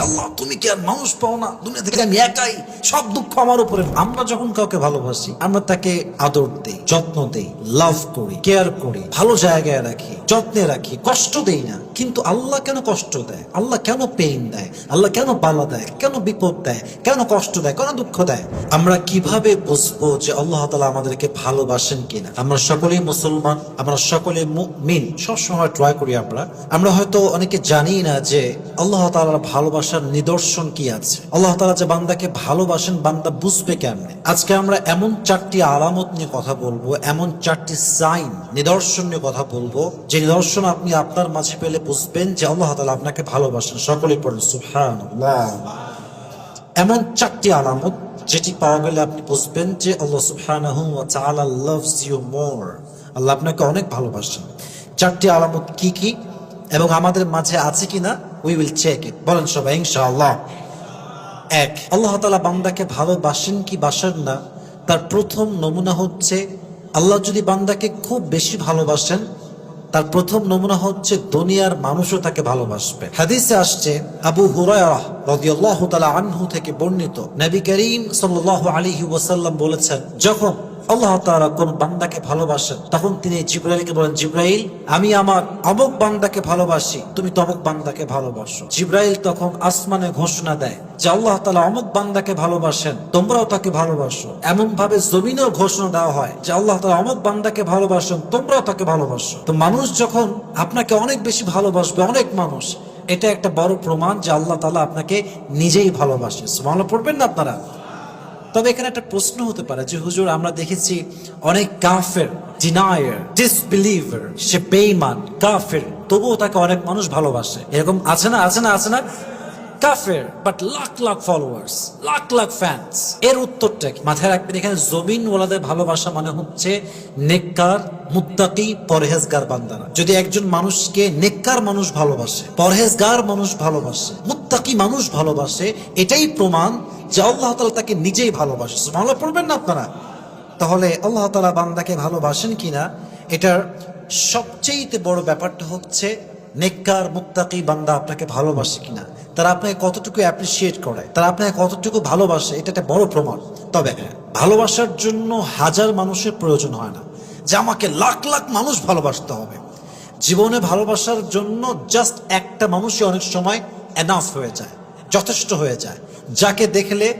আল্লাহ তুমি কি আর মানুষ পাও না? দুনিয়া থেকে আমি একাই। সব দুঃখ আমার উপরে। আমরা যখন কাউকে ভালোবাসি, আমরা তাকে আদর দেই, যত্ন দেই লাভ করি কেয়ার করি, ভালো জায়গায় রাখি, যত্নে রাখি, কষ্ট দেই না। কিন্তু আল্লাহ কেন কষ্ট দেয়? আল্লাহ কেন পেইন দেয়? আল্লাহ কেন বালা দেয়? কেন বিপদ দেয়? কেন কষ্ট দেয়? কেন দুঃখ দেয়? আমরা কীভাবে বুঝব যে আল্লাহ তালা আমাদেরকে ভালোবাসেন কিনা? আমরা সকলেই মুসলমান, আমরা সকলে মিন সবসময় ট্রাই করি আমরা। আমরা হয়তো অনেকে জানি না যে আল্লাহ তালা তালার ভালোবাসার নিদর্শন কি আছে? আল্লাহ তালা যে বান্দাকে ভালোবাসেন, বান্দা বুঝবে কেমনে? আজকে আমরা এমন চারটি আলামত নিয়ে কথা বলব, এমন চারটি সাইন নিদর্শন নিয়ে কথা বলব, যে নিদর্শন আপনি আপনার মাঝে পেলে বুঝবেন যে আল্লাহ তালা আপনাকে ভালোবাসেন। সকলেই পড়েন সুহান এমন চারটি আলামত যেটি পাওয়া গেলে আপনি বুঝবেন যে আল্লাহ তাআলা লাভস ইউ মোর আল্লাহ আপনাকে অনেক ভালোবাসেন। চারটি আলামত কি কি এবং আমাদের মাঝে আছে কিনা উই উইল চেক ইট বলেন সবাই, ইনশাআল্লাহ। এক, আল্লাহ তাআলা বান্দাকে ভালোবাসেন কি বাসেন না? তার প্রথম নমুনা হচ্ছে, আল্লাহ যদি বান্দাকে খুব বেশি ভালোবাসেন, তার প্রথম নমুনা হচ্ছে দুনিয়ার মানুষও তাকে ভালোবাসবে। হাদিসে আসছে, আবু হুরায়রা রাদিয়াল্লাহু তাআলা আনহু থেকে বর্ণিত, নবী করিম সাল্লাল্লাহু আলাইহি ওয়াসাল্লাম বলেছেন, যখন আল্লাহ তাআলা কোন বান্দাকে ভালোবাসেন? তখন তিনি জিব্রাইলকে বলেন, জিব্রাইল, আমি আমার অমুক বান্দাকে ভালোবাসি, তুমি তমুক বান্দাকে ভালোবাসো। জিব্রাইল তখন আসমানে ঘোষণা দেয় যে আল্লাহ তাআলা অমুক বান্দাকে ভালোবাসেন, তোমরাও তাকে ভালোবাসো। এমন ভাবে জমিনেও ঘোষণা দেওয়া হয় যে আল্লাহ তালা অমুক বান্দাকে ভালোবাসেন, তোমরাও তাকে ভালোবাসো। তো মানুষ যখন আপনাকে অনেক বেশি ভালোবাসবে, অনেক মানুষ, এটা একটা বড় প্রমাণ যে আল্লাহ তালা আপনাকে নিজেই ভালোবাসে। সুবহানাল্লাহ, পড়বেন না আপনারা? তবে এখানে একটা প্রশ্ন হতে পারে যে, হুজুর, আমরা দেখেছি অনেক কাফের ডিনায়ার ডিসবিলিভার সে বেঈমান, কাফের, তবুও তাকে অনেক মানুষ ভালোবাসে। এরকম আছে না আছে না আছে না? কাফের but lakh lakh followers lakh lakh fans এর উত্তরটা কি? মাথায় রাখবেন, এখানে জমিন ওলাদের ভালোবাসা মানে হচ্ছে নেককার, মুত্তাকি, পরহেজগার বান্দারা। যদি একজন মানুষকে নেককার মানুষ ভালোবাসে, পরহেজগার মানুষ ভালোবাসে, মুত্তাকি মানুষ ভালোবাসে, এটাই প্রমাণ যে আল্লাহ তালা তাকে নিজেই ভালোবাসে। ভালো পড়বেন না আপনারা? তাহলে আল্লাহ তালা বান্দাকে ভালোবাসেন কিনা? এটার সবচেয়ে বড় ব্যাপারটা হচ্ছে, নেককার, মুত্তাকি বান্দা আপনাকে ভালোবাসে কিনা? তারা আপনাকে কতটুকু অ্যাপ্রিসিয়েট করে? তারা আপনাকে কতটুকু ভালোবাসে? এটা একটা বড় প্রমাণ। তবে ভালোবাসার জন্য হাজার মানুষের প্রয়োজন হয় না। যে আমাকে লাখ লাখ মানুষ ভালোবাসতে হবে। জীবনে ভালোবাসার জন্য জাস্ট একটা মানুষই অনেক সময় এনাফ হয়ে যায়, যথেষ্ট হয়ে যায়। যাকে দেখলে,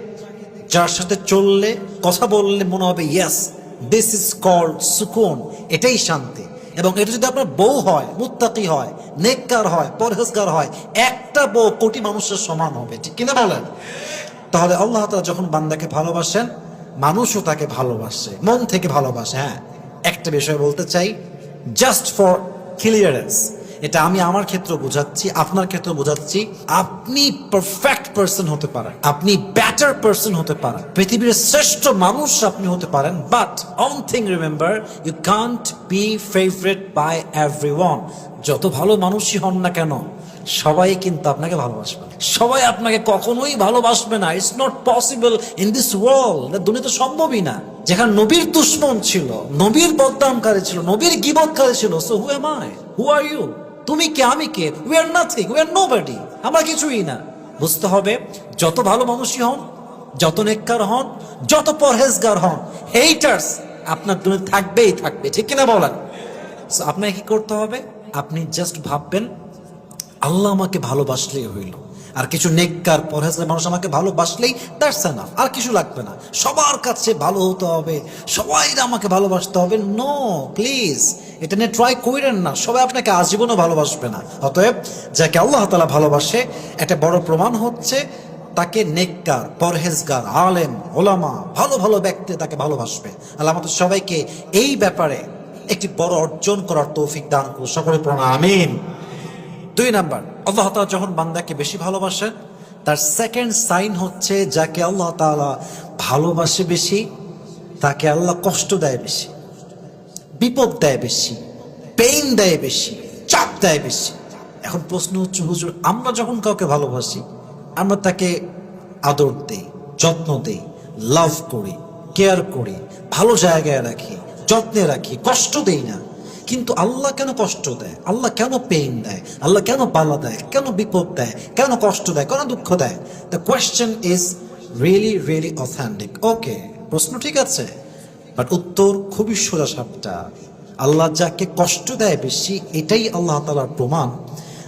যার সাথে চললে, কথা বললে মনে হবে ইয়েস দিস ইজ কল্ড সুকুন। এটাই শান্তি। এবং এটা যদি আপনার বউ হয়, মুত্তাকি হয়, নেককার হয়, পরহেজগার হয়, একটা বউ কোটি মানুষের সমান হবে, ঠিক কিনা বলেন? তাহলে আল্লাহ তাআলা যখন বান্দাকে ভালোবাসেন, মানুষও তাকে ভালোবাসে, মন থেকে ভালোবাসে হ্যাঁ। একটা বিষয় বলতে চাই জাস্ট ফর ক্লিয়ারেন্স এটা আমি আমার ক্ষেত্রে বোঝাচ্ছি, আপনার ক্ষেত্রে বোঝাচ্ছি। আপনি পারফেক্ট পার্সন হতে পারেন, আপনি বেটার পার্সন হতে পারেন। পৃথিবীর শ্রেষ্ঠ মানুষ আপনি হতে পারেন but one thing remember you can't be favourite by every যত ভালো মানুষই হন না কেন, সবাই কিন্তু আপনাকে ভালোবাসবে। সবাই আপনাকে কখনোই ভালোবাসবে না। It's not possible in this world দুনিয়া তো সম্ভবই না। যেখানে নবীর দুশ্মন ছিল, নবীর বদনামকারী ছিল, নবীর গিবতকারী ছিল so who am I who are you তুমি কে? আমি কে? We are nothing we are nobody আমরা কিছুই না। বুঝতে হবে, যত ভালো মানুষই হন, যত নেককার হন, যত পরহেজগার হন হেইটার্স আপনার দুনিয়া থাকবেই থাকবে। ঠিক কিনা বলেন? আপনাকে কি করতে হবে? আপনি জাস্ট ভাববেন, আল্লাহ আমাকে ভালোবাসলেই হইল। আর কিছু নেককার পরহেজগার মানুষ আমাকে ভালোবাসলেই দ্যাটস এনাফ আর কিছু লাগবে না। সবার কাছে ভালো হতে হবে। সবাই আমাকে ভালোবাসতে হবে। নো প্লিজ এটা নিয়ে ট্রাই করেন না। সবাই আপনাকে আজীবনও ভালোবাসবে না। অতএব, যাকে আল্লাহ তালা ভালোবাসে, একটা বড় প্রমাণ হচ্ছে তাকে নেককার, পরহেজগার, আলেম, ওলামা, ভালো ভালো ব্যক্তি তাকে ভালোবাসবে। আল্লাহ আমাদের সবাইকে এই ব্যাপারে একটি বড় অর্জন করার তৌফিক দান করুন। সকলে প্রণাম আমিন। দুই নাম্বার, আল্লাহ তাআলা যখন বান্দাকে বেশি ভালোবাসেন, তার সেকেন্ড সাইন হচ্ছে যাকে আল্লাহ তাআলা ভালোবাসে বেশি, তাকে আল্লাহ কষ্ট দেয় বেশি, বিপদ দেয় বেশি পেইন দেয় বেশি, চাপ দেয় বেশি। এখন প্রশ্ন হচ্ছে, হুজুর, আমরা যখন কাউকে ভালোবাসি, আমরা তাকে আদর দেই, যত্ন দেই লাভ করি কেয়ার করি, ভালো জায়গায় রাখি, যত্নে রাখি, কষ্ট দেই না। কিন্তু আল্লাহ কেন কষ্ট দেয়? আল্লাহ কেন পেইন দেয়? আল্লাহ কেন বালা দেয়? কেন বিপদ দেয়? কেন কষ্ট দেয়? কেন দুঃখ দেয়? The question is really really authentic okay প্রশ্ন ঠিক আছে? বাট উত্তর খুবই সোজা সাপটা আল্লাহ যাকে কষ্ট দেয় বেশি, এটাই আল্লাহ তালার প্রমাণ।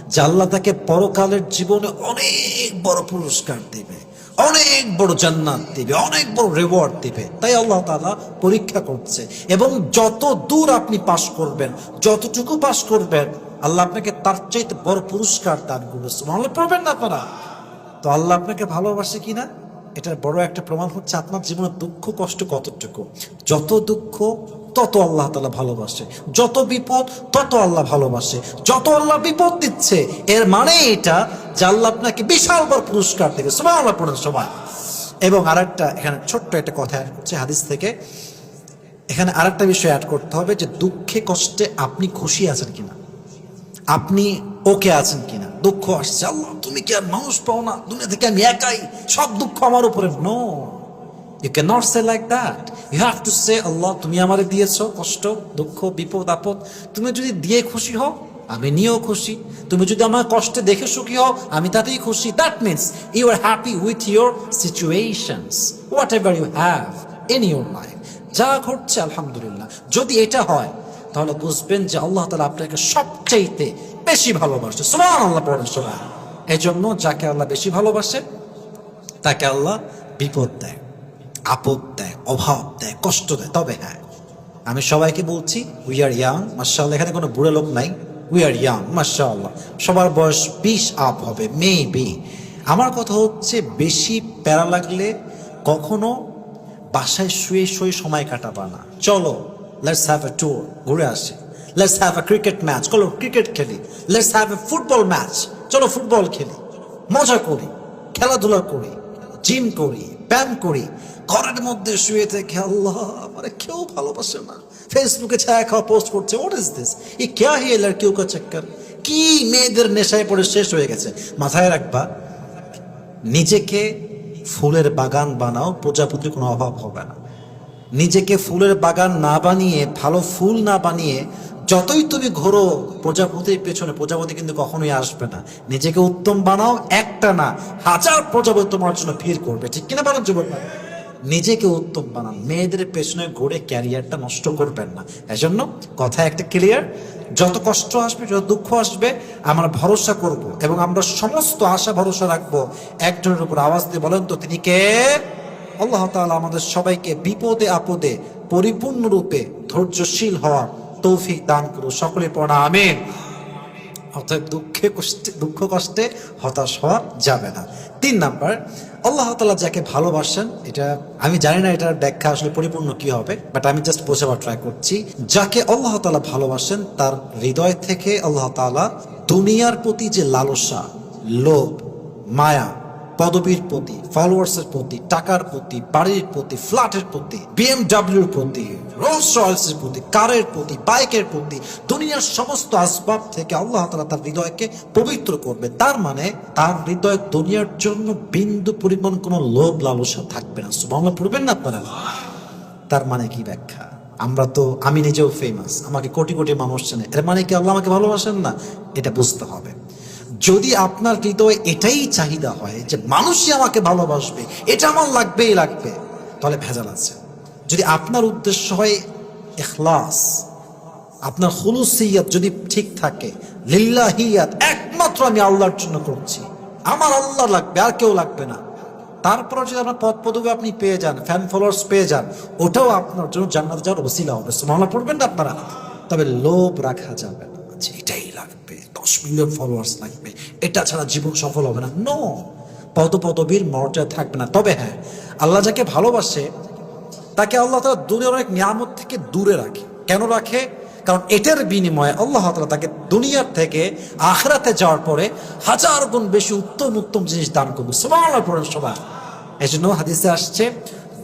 যে আল্লাহ তাকে পরকালের জীবনে অনেক বড় পুরস্কার দিবে। অনেক বড় জান্নাত দিবে, অনেক বড় রেওয়ার্ড দিবে। তাই আল্লাহ তাআলা পরীক্ষা করছে এবং যত দূর আপনি পাশ করবেন, যতটুকু পাশ করবেন, আল্লাহ আপনাকে তার চাইতে বড় পুরস্কার দান করবে। সুবহানাল্লাহ, পড়বেন না আপনারা? তো আল্লাহ আপনাকে ভালোবাসে কিনা? এটার বড় একটা প্রমাণ হচ্ছে আপনার জীবনের দুঃখ, কষ্ট কতটুকু? যত দুঃখ তত আল্লাহ তালা ভালোবাসে। যত বিপদ, তত আল্লাহ ভালোবাসে। যত আল্লাহ বিপদ দিচ্ছে, এর মানে এটা যে আল্লাহ আপনাকে বিশাল বড় পুরস্কার থেকে সবাই আল্লাহ পড়েন সবাই। এবং আরেকটা, এখানে ছোট্ট একটা কথা অ্যাড করছে হাদিস থেকে। এখানে আরেকটা বিষয় অ্যাড করতে হবে যে দুঃখে কষ্টে আপনি খুশি আছেন কিনা? আপনি ওকে আছেন কিনা? দুঃখ আসছে, আল্লাহ, তুমি কি আর মানুষ পাও না? দুনিয়া থেকে আমি একাই, সব দুঃখ আমার উপরে। No you can not say like that you have to say Allah তুমি আমারে দিয়েছ কষ্ট, দুঃখ, বিপদ, আপদ। তুমি যদি দিয়ে খুশি হও, আমি নিয়েও খুশি। তুমি যদি আমার কষ্টে দেখে সুখী হও, আমি তাতেই খুশি। That means you are happy with your situations whatever you have in your life যা ঘটছে, আলহামদুলিল্লাহ। যদি এটা হয়, তাহলে বুঝবেন যে আল্লাহ তালা আপনাকে সবচাইতে বেশি ভালোবাসে। সমান আল্লাহ পড়েন সবাই এই জন্য যাকে আল্লাহ বেশি ভালোবাসে, তাকে আল্লাহ বিপদ দেয়। আপদ দেয়, অভাব দেয়, কষ্ট দেয়, তবে হ্যাঁ। আমি সবাইকে বলছি উই আর ইয়াং মার্শাল এখানে কোনো বুড়ো লোক নাই। উই আর ইয়াং মার্শাল্লাহ সবার বয়স বিশ আপ হবে মে বি আমার কথা হচ্ছে, বেশি প্যারা লাগলে কখনো বাসায় শুয়ে শুয়ে সময় কাটাবা না। চলো লেটস হ্যাভ এ ট্যুর ঘুরে আসি। Let's have a cricket match চলো ক্রিকেট খেলি। Let's have a football match চলো ফুটবল খেলি। মজা করি, খেলাধুলা করি জিম করি। ব্যায়াম করি, ঘরের মধ্যে শুয়ে থেকে আল্লাহ মানে কেউ ভালোবাসে না। ফেসবুকে ছায়া খাওয়া পোস্ট করছে হোয়াট ইজ দিস ই ক্যা হি কেউ কা চক্কর? কি মেয়েদের নেশায় পড়ে শেষ হয়ে গেছে? মাথায় রাখবা, নিজেকে ফুলের বাগান বানাও, প্রজাপতির কোনো অভাব হবে না। নিজেকে ফুলের বাগান না বানিয়ে, ভালো ফুল না বানিয়ে যতই তুমি ঘোরো, প্রজাপতির পেছনে প্রজাপতি কিন্তু কখনোই আসবে না। নিজেকে উত্তম বানাও, একটা না, হাজার প্রজাপতি তোমার জন্য ভিড় করবে। ঠিক কিনা যুবক ভাই? নিজেকে উত্তম বানান। মেয়েদের পেছনে ঘুরে ক্যারিয়ারটা নষ্ট করবেন না। এজন্য কথা একটা ক্লিয়ার যত কষ্ট আসবে, যত দুঃখ আসবে, আমরা ভরসা করব এবং আমরা সমস্ত আশা ভরসা রাখব। একজনের উপর আওয়াজ দিয়ে বলেন তো, তিনি কে? আল্লাহ তাআলা আমাদের সবাইকে বিপদে আপদে পরিপূর্ণরূপে ধৈর্যশীল হওয়া তৌফিক দান করুন। সকলে পড়া আমিন। অতএব দুঃখে কষ্টে, দুঃখ কষ্টে হতাশ হওয়া যাবে না। তিন নাম্বার, আল্লাহ তালা যাকে ভালোবাসেন, এটা আমি জানি না এটার ব্যাখ্যা আসলে পরিপূর্ণ কি হবে বাট আমি জাস্ট বোঝাবার ট্রাই করছি। যাকে আল্লাহ তালা ভালোবাসেন, তার হৃদয় থেকে আল্লাহ তালা দুনিয়ার প্রতি যে লালসা, লোভ, মায়া পদবীর প্রতি ফলোয়ার্সের প্রতি, টাকার প্রতি, বাড়ির প্রতি ফ্ল্যাটের প্রতি বিএমডাব্লিউর প্রতি রোলস রয়েলসের প্রতি কারের প্রতি বাইকের প্রতি, দুনিয়ার সমস্ত আসবাব থেকে আল্লাহ তালা তার হৃদয়কে পবিত্র করবে। তার মানে তার হৃদয় দুনিয়ার জন্য বিন্দু পরিমাণ কোনো লোভ লালসা থাকবে না। সুবাংলা পড়বেন না আপনারা? তার মানে কি ব্যাখ্যা? আমরা তো, আমি নিজেও ফেমাস আমাকে কোটি কোটি মানুষ চেনে। এর মানে কি আল্লাহ আমাকে ভালোবাসেন না? এটা বুঝতে হবে। যদি আপনার হৃদয়ে এটাই চাহিদা হয় যে মানুষই আমাকে ভালোবাসবে, এটা আমার লাগবেই লাগবে, তাহলে ভেজাল আছে। যদি আপনার উদ্দেশ্য হয় এখলাস আপনার হুলুসিয়াত যদি ঠিক থাকে, লিল্লাহিয়াত, একমাত্র আমি আল্লাহর জন্য করছি, আমার আল্লাহ লাগবে, আর কেউ লাগবে না। তারপর যদি আপনার পদ পদবি আপনি পেয়ে যান ফ্যান ফলোয়ার্স পেয়ে যান, ওটাও আপনার জন্য জান্নাত যাওয়ার ওসিলা হবে। সুবহানাল্লাহ, পড়বেন না আপনারা? তবে লোভ রাখা যাবে না। এটাই। লাগবে দশ মিলিয়ন ফলোয়ার্স লাগবে। এটা ছাড়া জীবন সফল হবে না। নো পদ পদবীর মর্যাদা থাকবে না। তবে হ্যাঁ আল্লাহ যাকে ভালোবাসে, তাকে আল্লাহ তালা দুনিয়ার অনেক নিয়ামত থেকে দূরে রাখে। কেন রাখে? কারণ এটার বিনিময়ে আল্লাহ তালা তাকে দুনিয়ার থেকে আখরাতে যাওয়ার পরে হাজার গুণ বেশি উত্তম উত্তম জিনিস দান করবে। সবাই পড়েন সবাই। এই জন্য হাদিসে আসছে,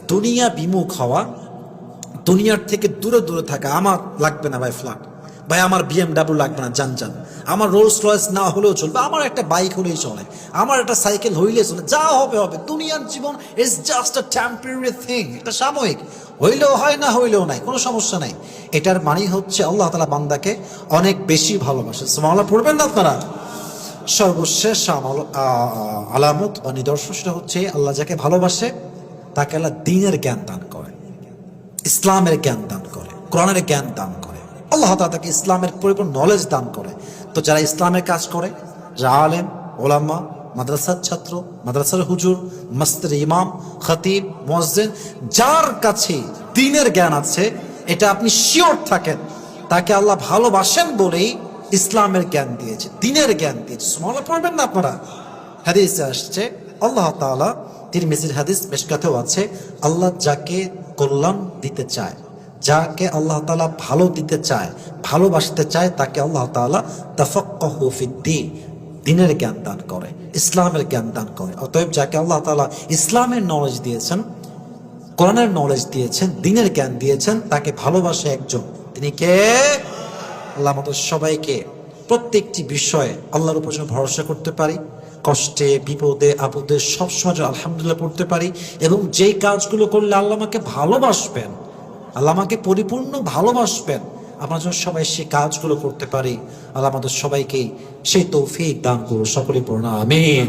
দুনিয়া বিমুখ হওয়া, দুনিয়ার থেকে দূরে দূরে থাকা আমার লাগবে না ভাই ফ্ল্যাট। ভাই, আমার বিএমডাব্লিউ লাগবে না, যান যান। আমার রোলস রয়েস না হলেও চলবে, আমার একটা বাইক হলেই চলে। আমার একটা সাইকেল হইলে চলে, যা হবে হবে। দুনিয়ার জীবন is just a temporary thing এটা সাময়িক। হইলেও হয় না, হইলেও নাই, কোনো সমস্যা নাই। এটার মানে হচ্ছে আল্লাহ তালা বান্দাকে অনেক বেশি ভালোবাসে। সুমাল্লাহ পড়বেন না আপনারা? সর্বশেষ আলামত বা নিদর্শন সেটা হচ্ছে, আল্লাহ যাকে ভালোবাসে, তাকে আল্লাহ দিনের জ্ঞান দান করে, ইসলামের জ্ঞান দান করে, কোরআনের জ্ঞান দান করে আল্লাহ তাআলা তাকে ইসলামের পরিপূর্ণ নলেজ দান করে। তো যারা ইসলামের কাজ করে, যারা আলেম ওলাম্মা মাদ্রাসার ছাত্র, মাদ্রাসার হুজুর মস্তের ইমাম, খতিব মসজিদ যার কাছে দিনের জ্ঞান আছে, এটা আপনি শিওর থাকেন, তাকে আল্লাহ ভালোবাসেন বলেই ইসলামের জ্ঞান দিয়েছে, দিনের জ্ঞান দিয়েছে। সুমালা পড়বেন না আপনারা? হাদিসে আসছে, আল্লাহ তাআলা তিরমিজির হাদিস মেশকাতেও আছে, আল্লাহ যাকে কল্যাণ দিতে চায় যাকে আল্লাহ তাআলা ভালো দিতে চায়, ভালোবাসতে চায়, তাকে আল্লাহ তাআলা তাফাক্কাহু ফিদ্দীন দিনের জ্ঞান দান করে, ইসলামের জ্ঞান দান করে। অতএব যাকে আল্লাহ তাআলা ইসলামের নলেজ দিয়েছেন, কোরআনের নলেজ দিয়েছেন, দিনের জ্ঞান দিয়েছেন, তাকে ভালোবাসে একজন, তিনি কে? আল্লাহ আমাদের সবাইকে প্রত্যেকটি বিষয়ে আল্লাহর উপর ভরসা করতে পারি, কষ্টে, বিপদে, আপদে সবসময় আলহামদুলিল্লাহ পড়তে পারি এবং যেই কাজগুলো করলে আল্লাহ আমাকে ভালোবাসবেন আল্লাহ আমাকে পরিপূর্ণ ভালোবাসবেন। আমরা যেন সবাই সেই কাজগুলো করতে পারি। আল্লাহ আমাদের সবাইকে সেই তৌফিক দান করুন। সকলে পড়না, আমিন।